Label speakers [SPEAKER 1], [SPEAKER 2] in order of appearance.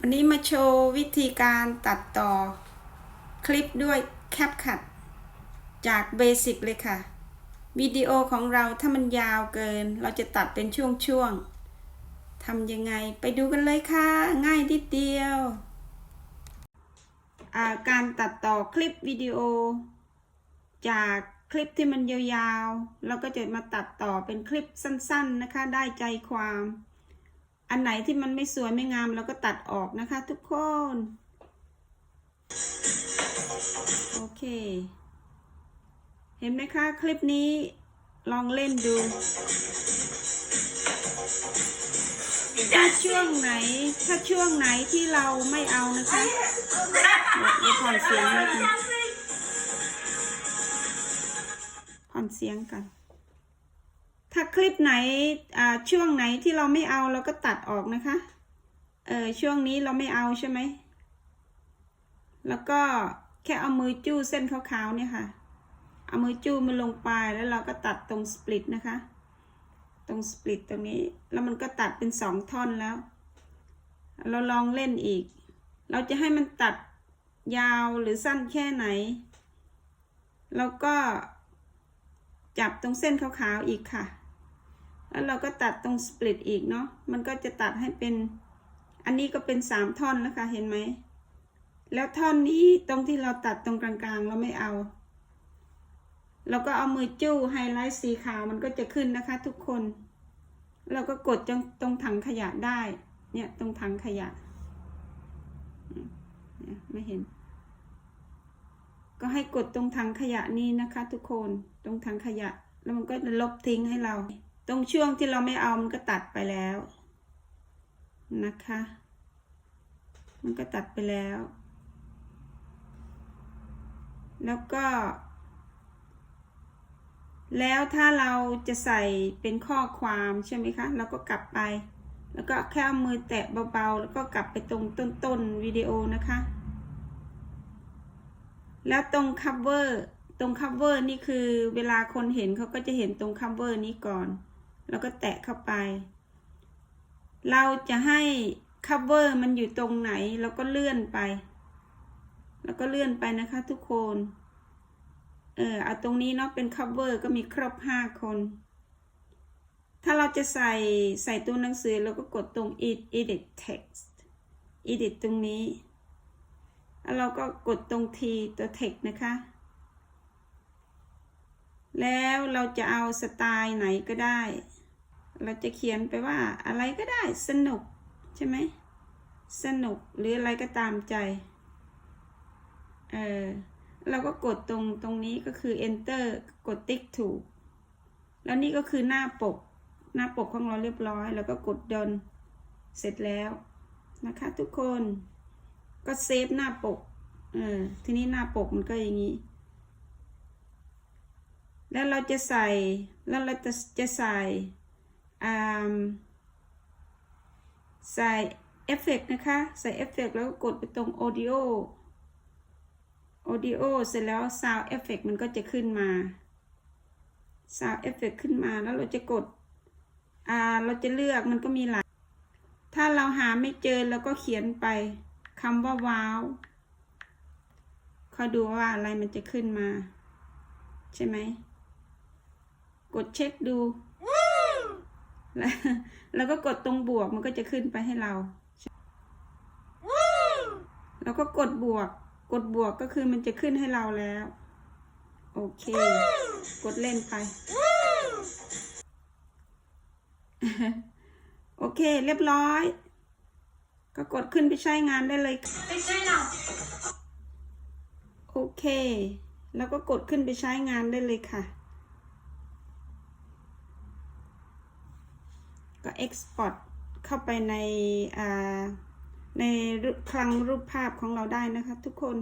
[SPEAKER 1] วันนี้มาโชว์วิธีการตัดต่อคลิปด้วยแคปคัดจากเบสิกเลยค่ะวิดีโอของเราถ้ามันยาวเกิน เราจะตัดเป็นช่วงๆทำยังไงไปดูกันเลยค่ะ ง่ายนิดเดียวาการตัดต่อคลิปวิดีโอ จากคลิปที่มันยาวๆเราก็จะมาตัดต่อเป็นคลิปสั้นๆนะคะ ได้ใจความ อันไหนที่มันไม่สวยไม่งามเราก็ตัดออกนะคะ ทุกคน โอเค เห็นไหมคะคลิปนี้ลองเล่นดูถ้าช่วงไหน ถ้าช่วงไหนที่เราไม่เอานะคะเดี๋ยวผ่อนเสียงนิดนึงผ่อนเสียงกัน ถ้าคลิปไหนช่วงไหนที่เราไม่เอาเราก็ตัดออกนะคะ เออช่วงนี้เราไม่เอาใช่ไหม แล้วก็แค่เอามือจู้เส้นขาวๆเนี่ยค่ะ เอามือจู้มันลงไปแล้วเราก็ตัดตรงสปลิตนะคะ ตรงสปลิตตรงนี้ แล้วมันก็ตัดเป็นสองท่อนแล้ว เราลองเล่นอีก เราจะให้มันตัดยาวหรือสั้นแค่ไหน แล้วก็จับตรงเส้นขาวๆอีกค่ะ แล้วเราก็ตัดตรงสปลิตอีกเนาะมันก็จะตัดให้เป็น อันนี้ก็เป็นสามท่อนแล้วค่ะเห็นไหม แล้วท่อนนี้ตรงที่เราตัดตรงกลางๆ เราไม่เอาเราก็เอามือจู้ไฮไลท์สีขาวมันก็จะขึ้นนะคะ ทุกคน เราก็กดตรงตรงถังขยะได้ เนี่ยตรงถังขยะ ไม่เห็น ก็ให้กดตรงถังขยะนี้นะคะ ทุกคน ตรงถังขยะ แล้วมันก็จะลบทิ้งให้เรา ตรงช่วงที่เราไม่เอามันก็ตัดไปแล้ว นะคะ มันก็ตัดไปแล้ว แล้วก็ แล้วถ้าเราจะใส่เป็นข้อความใช่ไหมคะ เราก็กลับไป แล้วก็แค่เอามือแตะเบาๆ แล้วก็กลับไปตรงต้นๆวิดีโอนะคะ แล้วตรง cover ตรง cover นี่คือเวลาคนเห็นเขาก็จะเห็นตรง cover นี้ก่อน แล้วก็แตะเข้าไป เราจะให้ cover มันอยู่ตรงไหนเราก็เลื่อนไป แล้วก็เลื่อนไปนะคะทุกคน เออเอาตรงนี้เนาะเป็น cover ก็มีครบห้าคน ถ้าเราจะใส่ใส่ตัวหนังสือเราก็กดตรง edit text edit ตรงนี้แล้วเราก็กดตรง T ตัว text นะคะ แล้วเราจะเอาสไตล์ไหนก็ได้ เราจะเขียนไปว่าอะไรก็ได้สนุกใช่ไหมสนุกหรืออะไรก็ตามใจ เออเราก็กดตรงตรงนี้ก็คือ enter กดติ๊กถูก แล้วนี่ก็คือหน้าปก หน้าปกของเราเรียบร้อย แล้วก็กดดนเสร็จแล้วนะคะทุกคนก็เซฟหน้าปก เออ ทีนี้หน้าปกมันก็อย่างนี้ แล้วเราจะใส่ แล้วเราจะจะใส่ ใส่เอฟเฟกนะคะ ใส่เอฟเฟกแล้วก็กดไปตรง audio audio เสร็จแล้ว sound effect มันก็จะขึ้นมา sound effect ขึ้นมาแล้วเราจะกดอ่าเราจะเลือกมันก็มีหลาย ถ้าเราหาไม่เจอเราก็เขียนไปคำว่าว้าวคอยดูว่าอะไรมันจะขึ้นมา ใช่ไหม กดเช็คดู แล้วแล้วก็กดตรงบวกมันก็จะขึ้นไปให้เรา แล้วก็กดบวก กดบวกก็คือมันจะขึ้นให้เราแล้ว โอเค กดเล่นไป โอเค เรียบร้อย ก็กดขึ้นไปใช้งานได้เลย
[SPEAKER 2] ไม่ใช่หรอ
[SPEAKER 1] โอเค แล้วก็กดขึ้นไปใช้งานได้เลยค่ะ export เข้าไปในในคลังรูปภาพของเราได้นะคะทุกคน